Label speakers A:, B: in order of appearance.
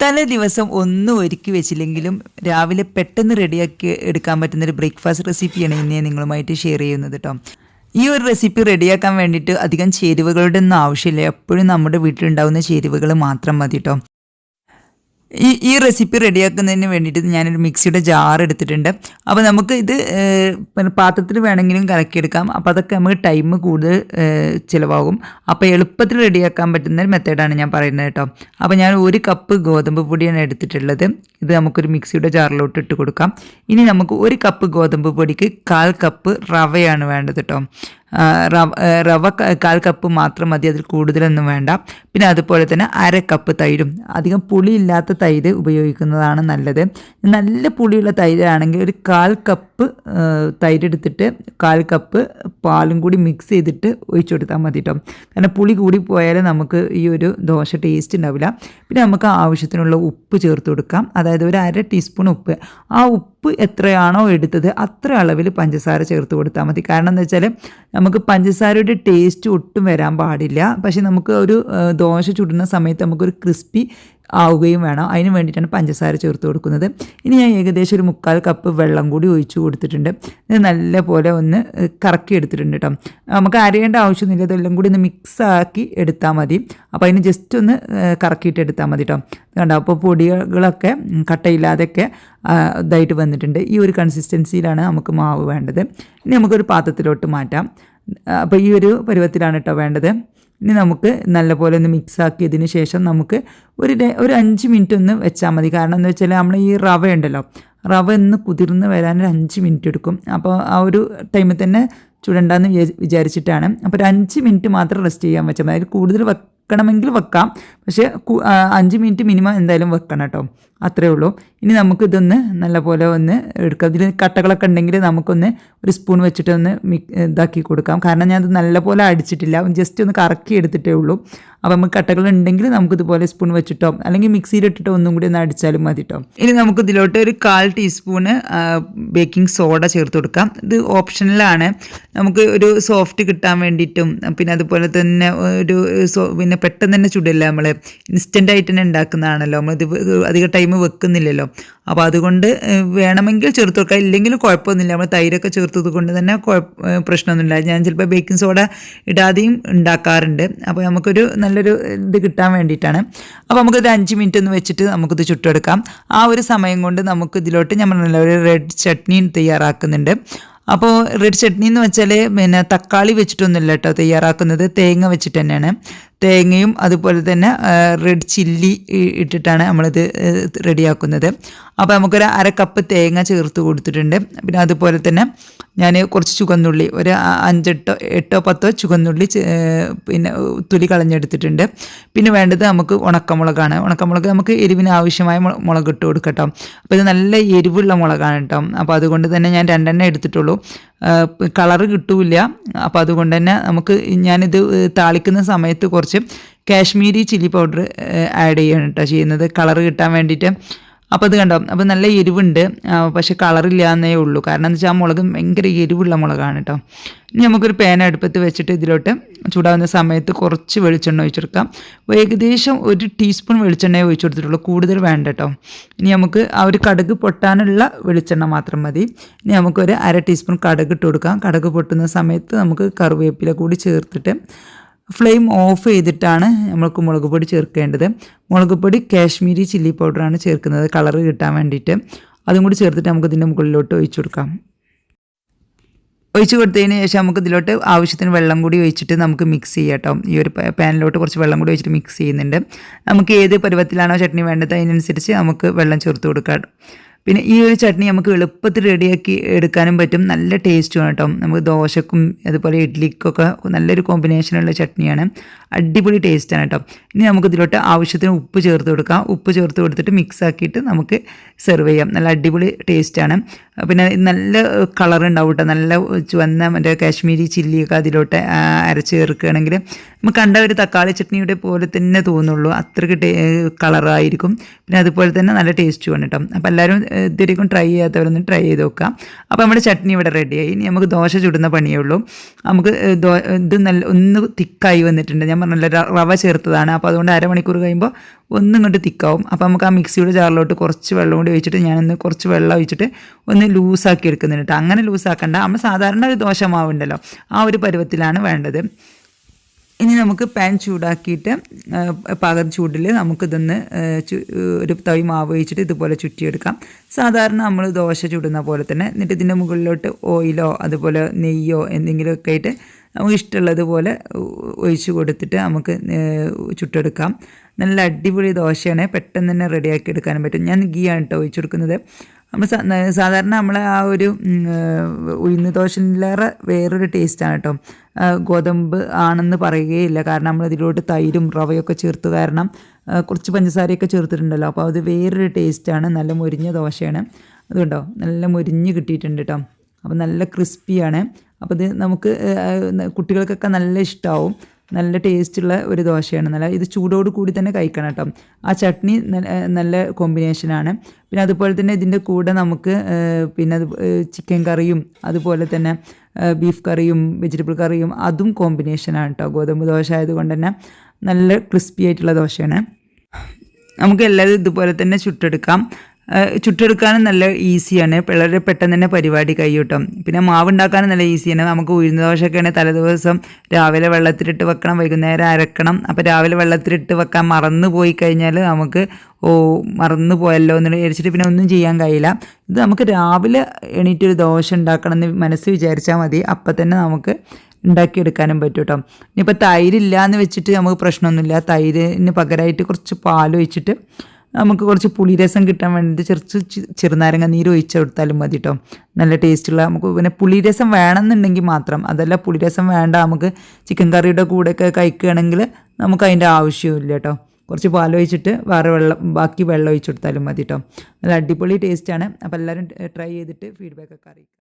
A: തലേ ദിവസം ഒന്നും ഒരുക്കി വെച്ചില്ലെങ്കിലും രാവിലെ പെട്ടെന്ന് റെഡിയാക്കി എടുക്കാൻ പറ്റുന്ന ഒരു ബ്രേക്ക്ഫാസ്റ്റ് റെസിപ്പിയാണ് ഇന്ന് നിങ്ങളുമായിട്ട് ഷെയർ ചെയ്യുന്നത് കേട്ടോ ഈ ഒരു റെസിപ്പി റെഡിയാക്കാൻ വേണ്ടിയിട്ട് അധികം ചേരുവകളുടെ ഒന്നും ആവശ്യമില്ല. എപ്പോഴും നമ്മുടെ വീട്ടിലുണ്ടാവുന്ന ചേരുവകൾ മാത്രം മതി കേട്ടോ ഈ ഈ റെസിപ്പി റെഡിയാക്കുന്നതിന് വേണ്ടിയിട്ട് ഞാനൊരു മിക്സിയുടെ ജാർ എടുത്തിട്ടുണ്ട്. അപ്പോൾ നമുക്ക് ഇത് പാത്രത്തിൽ വേണമെങ്കിലും കലക്കിയെടുക്കാം. അപ്പോൾ അതൊക്കെ നമുക്ക് ടൈം കൂടുതൽ ചിലവാകും. അപ്പോൾ എളുപ്പത്തിൽ റെഡിയാക്കാൻ പറ്റുന്ന ഒരു മെത്തേഡാണ് ഞാൻ പറയുന്നത് കേട്ടോ. അപ്പോൾ ഞാൻ ഒരു കപ്പ് ഗോതമ്പ് പൊടിയാണ് എടുത്തിട്ടുള്ളത്. ഇത് നമുക്കൊരു മിക്സിയുടെ ജാറിലോട്ട് ഇട്ട് കൊടുക്കാം. ഇനി നമുക്ക് ഒരു കപ്പ് ഗോതമ്പ് പൊടിക്ക് കാൽ കപ്പ് റവയാണ് വേണ്ടത് കേട്ടോ. റവ റവ കാൽ കപ്പ് മാത്രം മതി അതിൽ കൂടുതലൊന്നും വേണ്ട. പിന്നെ അതുപോലെ തന്നെ അര കപ്പ് തൈരും. അധികം പുളിയില്ലാത്ത തൈര് ഉപയോഗിക്കുന്നതാണ് നല്ലത്. നല്ല പുളിയുള്ള തൈരാണെങ്കിൽ ഒരു കാൽ കപ്പ് തൈരെടുത്തിട്ട് കാൽ കപ്പ് പാലും കൂടി മിക്സ് ചെയ്തിട്ട് ഒഴിച്ചു കൊടുത്താൽ മതി കേട്ടോ കാരണം പുളി കൂടി പോയാൽ നമുക്ക് ഈ ഒരു ദോശ ടേസ്റ്റ് ഉണ്ടാവില്ല. പിന്നെ നമുക്ക് ആവശ്യത്തിനുള്ള ഉപ്പ് ചേർത്ത് കൊടുക്കാം. അതായത് ഒരു അര ടീസ്പൂൺ ഉപ്പ്. ആ ഉപ്പ് എത്രയാണോ എടുത്തത് അത്ര അളവിൽ പഞ്ചസാര ചേർത്ത് കൊടുത്താൽ മതി. കാരണം എന്താ വെച്ചാൽ നമുക്ക് പഞ്ചസാരയുടെ ടേസ്റ്റ് ഒട്ടും വരാൻ പാടില്ല. പക്ഷേ നമുക്ക് ഒരു ദോശ ചുടുന്ന സമയത്ത് നമുക്കൊരു ക്രിസ്പി ആവുകയും വേണം. അതിന് വേണ്ടിയിട്ടാണ് പഞ്ചസാര ചേർത്ത് കൊടുക്കുന്നത്. ഇനി ഞാൻ ഏകദേശം ഒരു മുക്കാൽ കപ്പ് വെള്ളം കൂടി ഒഴിച്ച് കൊടുത്തിട്ടുണ്ട്. ഇത് നല്ല പോലെ ഒന്ന് കറക്കി എടുത്തിട്ടുണ്ട് കേട്ടോ നമുക്ക് അരയേണ്ട ആവശ്യമൊന്നുമില്ല. ഇതെല്ലാം കൂടി ഒന്ന് മിക്സ് ആക്കി എടുത്താൽ മതി. അപ്പോൾ അതിന് ജസ്റ്റ് ഒന്ന് കറക്കിയിട്ട് എടുത്താൽ മതി കേട്ടോ കണ്ടോ? അപ്പോൾ പൊടികളൊക്കെ കട്ടയില്ലാതെയൊക്കെ ഇതായിട്ട് വന്നിട്ടുണ്ട്. ഈ ഒരു കൺസിസ്റ്റൻസിയിലാണ് നമുക്ക് മാവ് വേണ്ടത്. ഇനി നമുക്കൊരു പാത്രത്തിലോട്ട് മാറ്റാം. അപ്പോൾ ഈ ഒരു പരുവത്തിലാണ് കേട്ടോ വേണ്ടത്. ഇനി നമുക്ക് നല്ലപോലെ ഒന്ന് മിക്സ് ആക്കിയതിന് ശേഷം നമുക്ക് ഒരു ഒരു അഞ്ച് മിനിറ്റ് ഒന്ന് വെച്ചാൽ മതി. കാരണം എന്താ വെച്ചാൽ നമ്മൾ ഈ റവ ഉണ്ടല്ലോ റവ ഒന്ന് കുതിർന്ന് വരാൻ ഒരു അഞ്ച് മിനിറ്റ് എടുക്കും. അപ്പോൾ ആ ഒരു ടൈമിൽ തന്നെ ചുടണ്ടെന്ന് വിചാ- വിചാരിച്ചിട്ടാണ്. അപ്പോൾ ഒരു അഞ്ച് മിനിറ്റ് മാത്രം റെസ്റ്റ് ചെയ്യാൻ വെച്ചാൽ മതി. അതിൽ കൂടുതൽ വെക്കണമെങ്കിൽ വെക്കാം. പക്ഷേ അഞ്ച് മിനിറ്റ് മിനിമം എന്തായാലും വെക്കണം കേട്ടോ. അത്രേ ഉള്ളൂ. ഇനി നമുക്കിതൊന്ന് നല്ലപോലെ ഒന്ന് എടുക്കാം. ഇതിൽ കട്ടകളൊക്കെ ഉണ്ടെങ്കിൽ നമുക്കൊന്ന് ഒരു സ്പൂൺ വെച്ചിട്ട് ഒന്ന് ഇതാക്കി കൊടുക്കാം. കാരണം ഞാനത് നല്ലപോലെ അടിച്ചിട്ടില്ല. ജസ്റ്റ് ഒന്ന് കറക്കി എടുത്തിട്ടേ ഉള്ളൂ. അപ്പോൾ നമുക്ക് കട്ടകൾ ഉണ്ടെങ്കിൽ നമുക്കിതുപോലെ സ്പൂൺ വെച്ചിട്ടോ അല്ലെങ്കിൽ മിക്സിയിലിട്ടിട്ടോ ഒന്നും കൂടി ഒന്ന് അടിച്ചാലും മതി കേട്ടോ ഇനി നമുക്ക് ഇതിലോട്ട് ഒരു കാൽ ടീസ്പൂണ് ബേക്കിംഗ് സോഡ ചേർത്ത് കൊടുക്കാം. ഇത് ഓപ്ഷണലാണ് നമുക്ക് ഒരു സോഫ്റ്റ് കിട്ടാൻ വേണ്ടിയിട്ടും പിന്നെ അതുപോലെ തന്നെ ഒരു പിന്നെ പെട്ടെന്ന് തന്നെ ചുടില്ല നമ്മൾ ഇൻസ്റ്റന്റ് ആയിട്ട് തന്നെ ഉണ്ടാക്കുന്നതാണല്ലോ. നമ്മളിത് അധികം ടൈം വെക്കുന്നില്ലല്ലോ. അപ്പോൾ അതുകൊണ്ട് വേണമെങ്കിൽ ചേർത്ത് കൊടുക്കാം ഇല്ലെങ്കിലും കുഴപ്പമൊന്നുമില്ല. നമ്മൾ തൈരൊക്കെ ചേർത്തത് കൊണ്ട് തന്നെ പ്രശ്നമൊന്നുമില്ല. ഞാൻ ചിലപ്പോൾ ബേക്കിംഗ് സോഡ ഇടാതെയും ഉണ്ടാക്കാറുണ്ട്. അപ്പോൾ നമുക്കൊരു നല്ലൊരു ഇത് കിട്ടാൻ വേണ്ടിയിട്ടാണ്. അപ്പോൾ നമുക്കിത് അഞ്ച് മിനിറ്റ് ഒന്ന് വെച്ചിട്ട് നമുക്കിത് ചുട്ടെടുക്കാം. ആ ഒരു സമയം കൊണ്ട് നമുക്ക് ഇതിലോട്ട് നമ്മൾ നല്ലൊരു റെഡ് ചട്നി തയ്യാറാക്കുന്നുണ്ട്. അപ്പോൾ റെഡ് ചട്നി എന്ന് വെച്ചാൽ പിന്നെ തക്കാളി വെച്ചിട്ടൊന്നുമില്ല കേട്ടോ തയ്യാറാക്കുന്നത്. തേങ്ങ വെച്ചിട്ട് തന്നെയാണ് തേങ്ങയും അതുപോലെ തന്നെ റെഡ് ചില്ലി ഇട്ടിട്ടാണ് നമ്മളിത് റെഡിയാക്കുന്നത് അപ്പോൾ നമുക്കൊരു അര കപ്പ് തേങ്ങ ചേർത്ത് കൊടുത്തിട്ടുണ്ട്. പിന്നെ അതുപോലെ തന്നെ ഞാൻ കുറച്ച് ചുവന്നുള്ളി ഒരു അഞ്ചെട്ടോ എട്ടോ പത്തോ ചുവന്നുള്ളി പിന്നെ തുലി കളഞ്ഞെടുത്തിട്ടുണ്ട്. പിന്നെ വേണ്ടത് നമുക്ക് ഉണക്കമുളകാണ്. ഉണക്കമുളക് നമുക്ക് എരിവിന് ആവശ്യമായ മുള- മുളക് ഇട്ട് കൊടുക്കട്ടോ. അപ്പോൾ ഇത് നല്ല എരിവുള്ള മുളകാണ് കേട്ടോ. അപ്പോൾ അതുകൊണ്ട് തന്നെ ഞാൻ രണ്ടെണ്ണം എടുത്തിട്ടുള്ളൂ. കളറ് കിട്ടൂല അപ്പോൾ അതുകൊണ്ട് തന്നെ നമുക്ക് ഞാനിത് താളിക്കുന്ന സമയത്ത് കുറച്ച് കാശ്മീരി ചില്ലി പൗഡർ ആഡ് ചെയ്യണം കേട്ടോ ചെയ്യുന്നത്. കളറ് കിട്ടാൻ വേണ്ടിയിട്ട്. അപ്പോൾ അത് കണ്ടോ? അപ്പോൾ നല്ല എരിവുണ്ട്. പക്ഷേ കളറില്ല എന്നേ ഉള്ളൂ. കാരണം എന്താ വെച്ചാൽ ആ മുളക് ഭയങ്കര എരിവുള്ള മുളകാണ് കേട്ടോ ഇനി നമുക്കൊരു പേന അടുപ്പത്ത് വെച്ചിട്ട് ഇതിലോട്ട് ചൂടാവുന്ന സമയത്ത് കുറച്ച് വെളിച്ചെണ്ണ ഒഴിച്ചെടുക്കാം. ഏകദേശം ഒരു ടീസ്പൂൺ വെളിച്ചെണ്ണയെ ഒഴിച്ചു കൊടുത്തിട്ടുള്ളൂ കൂടുതൽ വേണ്ട കേട്ടോ ഇനി നമുക്ക് ആ ഒരു കടുക് പൊട്ടാനുള്ള വെളിച്ചെണ്ണ മാത്രം മതി. ഇനി നമുക്കൊരു അര ടീസ്പൂൺ കടുക് ഇട്ട് കൊടുക്കാം. കടുക് പൊട്ടുന്ന സമയത്ത് നമുക്ക് കറിവേപ്പില കൂടി ചേർത്തിട്ട് ഫ്ലെയിം ഓഫ് ചെയ്തിട്ടാണ് നമ്മൾക്ക് മുളക് പൊടി ചേർക്കേണ്ടത്. മുളക് പൊടി കാശ്മീരി ചില്ലി പൗഡറാണ് ചേർക്കുന്നത്. കളർ കിട്ടാൻ വേണ്ടിയിട്ട്. അതും കൂടി ചേർത്തിട്ട് നമുക്ക് ഇതിന്റെ മുകളിലോട്ട് ഒഴിച്ചു കൊടുക്കാം. ഒഴിച്ച് കൊടുത്തതിന് ശേഷം നമുക്ക് ഇതിലോട്ട് ആവശ്യത്തിന് വെള്ളം കൂടി ഒഴിച്ചിട്ട് നമുക്ക് മിക്സ് ചെയ്യാം കേട്ടോ. ഈ ഒരു പാനിലോട്ട് കുറച്ച് വെള്ളം കൂടി ഒഴിച്ചിട്ട് മിക്സ് ചെയ്യുന്നുണ്ട്. നമുക്ക് ഏത് പരുവത്തിലാണോ ചട്നി വേണ്ടത് അതിനനുസരിച്ച് നമുക്ക് വെള്ളം ചേർത്ത് കൊടുക്കാം. പിന്നെ ഈ ഒരു ചട്നി നമുക്ക് എളുപ്പത്തിൽ റെഡിയാക്കി എടുക്കാനും പറ്റും. നല്ല ടേസ്റ്റുമാണ് കേട്ടോ. നമുക്ക് ദോശക്കും അതുപോലെ ഇഡ്ലിക്കൊക്കെ നല്ലൊരു കോമ്പിനേഷനുള്ള ചട്നിയാണ്. അടിപൊളി ടേസ്റ്റാണ് കേട്ടോ. ഇനി നമുക്ക് ഇതിലോട്ട് ആവശ്യത്തിന് ഉപ്പ് ചേർത്ത് കൊടുക്കാം. ഉപ്പ് ചേർത്ത് കൊടുത്തിട്ട് മിക്സ് ആക്കിയിട്ട് നമുക്ക് സെർവ് ചെയ്യാം. നല്ല അടിപൊളി ടേസ്റ്റാണ് പിന്നെ നല്ല കളർ ഉണ്ടാവും കേട്ടോ. നല്ല ചുവന്ന മറ്റേ കാശ്മീരി ചില്ലിയൊക്കെ അതിലോട്ട് അരച്ച് ചേർക്കുകയാണെങ്കിൽ നമുക്ക് കണ്ട ഒരു തക്കാളി ചട്നിയുടെ പോലെ തന്നെ തോന്നുള്ളൂ. അത്രയ്ക്ക് കളറായിരിക്കും പിന്നെ അതുപോലെ തന്നെ നല്ല ടേസ്റ്റുമാണ് കേട്ടോ. അപ്പോൾ എല്ലാവരും ഇതുവരെയും ട്രൈ ചെയ്യാത്തവരൊന്ന് ട്രൈ ചെയ്ത് നോക്കാം. അപ്പോൾ നമ്മുടെ ചട്നി ഇവിടെ റെഡിയായി ഇനി നമുക്ക് ദോശ ചുടുന്ന പണിയേ ഉള്ളൂ. നമുക്ക് ദോ- ഇത് നല്ല ഒന്ന് തിക്കായി വന്നിട്ടുണ്ട്. ഞാൻ പറഞ്ഞല്ലോ റവ ചേർത്തതാണ്. അപ്പോൾ അതുകൊണ്ട് അരമണിക്കൂർ കഴിയുമ്പോൾ ഒന്നും ഇങ്ങോട്ട് തിക്കാവും. അപ്പോൾ നമുക്ക് ആ മിക്സിയുടെ ജാറിലോട്ട് കുറച്ച് വെള്ളം കൂടി ഒഴിച്ചിട്ട് ഞാനൊന്ന് കുറച്ച് വെള്ളം ഒഴിച്ചിട്ട് ഒന്ന് ലൂസാക്കി എടുക്കുന്നുണ്ട് അങ്ങനെ ലൂസാക്കണ്ട. നമ്മൾ സാധാരണ ഒരു ദോശ മാവുണ്ടല്ലോ. ആ ഒരു പരുവത്തിലാണ് വേണ്ടത്. ഇനി നമുക്ക് പാൻ ചൂടാക്കിയിട്ട് പാകം ചൂടിൽ നമുക്കിതൊന്ന് ഒരു തവി മാവ് ഒഴിച്ചിട്ട് ഇതുപോലെ ചുറ്റിയെടുക്കാം. സാധാരണ നമ്മൾ ദോശ ചുടുന്ന പോലെ തന്നെ എന്നിട്ട് ഇതിന്റെ മുകളിലോട്ട് ഓയിലോ അതുപോലെ നെയ്യോ എന്തെങ്കിലുമൊക്കെ ആയിട്ട് നമുക്ക് ഇഷ്ടമുള്ളതുപോലെ ഒഴിച്ച് കൊടുത്തിട്ട് നമുക്ക് ചുട്ടെടുക്കാം. നല്ല അടിപൊളി ദോശയാണ്. പെട്ടെന്ന് തന്നെ റെഡിയാക്കി എടുക്കാനും പറ്റും. ഞാൻ ഗീ ആണ് കേട്ടോ ഒഴിച്ചു കൊടുക്കുന്നത്. നമ്മൾ സാധാരണ നമ്മൾ ആ ഒരു ഉഴുന്ന് ദോശയിലേറെ വേറൊരു ടേസ്റ്റാണ് കേട്ടോ ഗോതമ്പ് ആണെന്ന് പറയുകയില്ല. കാരണം നമ്മൾ ഇതിലോട്ട് തൈരും റവയൊക്കെ ചേർത്ത് കാരണം കുറച്ച് പഞ്ചസാരയൊക്കെ ചേർത്തിട്ടുണ്ടല്ലോ. അപ്പോൾ അത് വേറൊരു ടേസ്റ്റാണ് നല്ല മുരിഞ്ഞ ദോശയാണ്. അതുകൊണ്ടോ നല്ല മുരിഞ്ഞ് കിട്ടിയിട്ടുണ്ട് കേട്ടോ അപ്പോൾ നല്ല ക്രിസ്പിയാണ് അപ്പോൾ ഇത് നമുക്ക് കുട്ടികൾക്കൊക്കെ നല്ല ഇഷ്ടമാവും നല്ല ടേസ്റ്റുള്ള ഒരു ദോശയാണ്. നല്ല ഇത് ചൂടോട് കൂടി തന്നെ കഴിക്കണം കേട്ടോ. ആ ചട്നി നല്ല കോമ്പിനേഷനാണ് പിന്നെ അതുപോലെ തന്നെ ഇതിന്റെ കൂടെ നമുക്ക് പിന്നെ അത് ചിക്കൻ കറിയും അതുപോലെ തന്നെ ബീഫ് കറിയും വെജിറ്റബിൾ കറിയും അതും കോമ്പിനേഷനാണ് കേട്ടോ. ഗോതമ്പ് ദോശ ആയതുകൊണ്ട് തന്നെ നല്ല ക്രിസ്പി ആയിട്ടുള്ള ദോശയാണ്. നമുക്ക് എല്ലാവരും ഇതുപോലെ തന്നെ ചുട്ടെടുക്കാം. ചുട്ടെടുക്കാനും നല്ല ഈസിയാണ്. വളരെ പെട്ടെന്ന് തന്നെ പരിപാടി കഴിയൂട്ടും. പിന്നെ മാവ് ഉണ്ടാക്കാനും നല്ല ഈസിയാണ്. നമുക്ക് ഉഴുന്ന ദോശയൊക്കെയാണ് തലേദിവസം രാവിലെ വെള്ളത്തിലിട്ട് വെക്കണം വൈകുന്നേരം അരക്കണം. അപ്പോൾ രാവിലെ വെള്ളത്തിലിട്ട് വെക്കാൻ മറന്നു പോയി കഴിഞ്ഞാൽ നമുക്ക് ഓ മറന്നു പോയല്ലോ എന്ന് വിചാരിച്ചിട്ട് പിന്നെ ഒന്നും ചെയ്യാൻ കഴിയില്ല. ഇത് നമുക്ക് രാവിലെ എണീറ്റൊരു ദോശ ഉണ്ടാക്കണം എന്ന് മനസ്സ് വിചാരിച്ചാൽ മതി. അപ്പം തന്നെ നമുക്ക് ഉണ്ടാക്കിയെടുക്കാനും പറ്റും കേട്ടോ ഇനിയിപ്പോൾ തൈരില്ല എന്ന് വെച്ചിട്ട് നമുക്ക് പ്രശ്നമൊന്നുമില്ല. തൈരിന് പകരമായിട്ട് കുറച്ച് പാൽ ഒഴിച്ചിട്ട് നമുക്ക് കുറച്ച് പുളിരസം കിട്ടാൻ വേണ്ടിയിട്ട് ചെറുച്ച് ചെറുനാരങ്ങ നീര് ഒഴിച്ച് കൊടുത്താലും മതി കേട്ടോ നല്ല ടേസ്റ്റുള്ള നമുക്ക് പിന്നെ പുളിരസം വേണമെന്നുണ്ടെങ്കിൽ മാത്രം. അതല്ല പുളിരസം വേണ്ട നമുക്ക് ചിക്കൻ കറിയുടെ കൂടെയൊക്കെ കഴിക്കുകയാണെങ്കിൽ നമുക്ക് അതിന്റെ ആവശ്യമില്ല കേട്ടോ കുറച്ച് പാൽ ഒഴിച്ചിട്ട് വേറെ വെള്ളം ബാക്കി വെള്ളം ഒഴിച്ച് കൊടുത്താലും മതി കേട്ടോ നല്ല അടിപൊളി ടേസ്റ്റാണ് അപ്പോൾ എല്ലാവരും ട്രൈ ചെയ്തിട്ട് ഫീഡ്ബാക്ക് ഒക്കെ അറിയിക്കും.